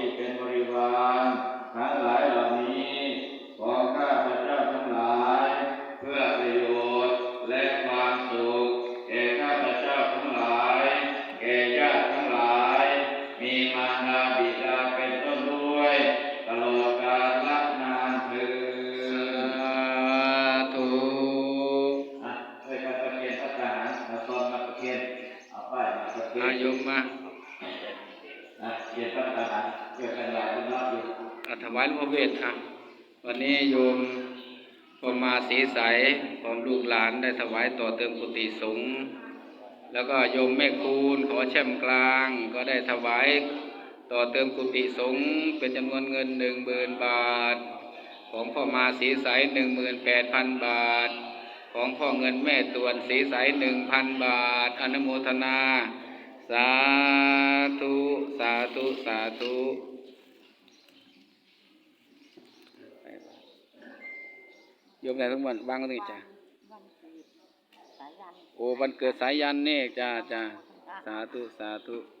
ที่เป็นบริวารทั้งหลายเหล่านี้ของข้าพเจ้าทั้งหลาย เพื่อประโยชน์และความสุขแก่ข้าพเจ้าทั้งหลาย แก่ญาติทั้งหลาย มีมารดาบิดาเป็นต้นด้วย ตลอดกาลนานถึงอะเยมอายุมา กี่ยวกับเราคุณรับอยู่ถวายหลวงพ่อเวทค่ะวันนี้โยมพอมาสีใสพร้อมลูกหลานได้ถวายต่อเติมกุฏิสงฆ์แล้วก็โยมแม่คูณขอแช่มกลาง ก็ได้ถวายต่อเติมกุฏิสงฆ์เป็นจำนวนเงินหนึ่งหมื่นบาท ของพ่อมาสีใสหนึ่งหมื่นแปดพันบาท ของพ่อเงินแม่ตวนสีใสหนึ่งพันบาท อนุโมทนา สาธุ สาธุ สาธุโยมไหนทุกวันวางก็ต้องจ้ะวันเกิดสายันโอ้วันเกิดสายยันนี่จ้าจ้าสาธุ สาธุส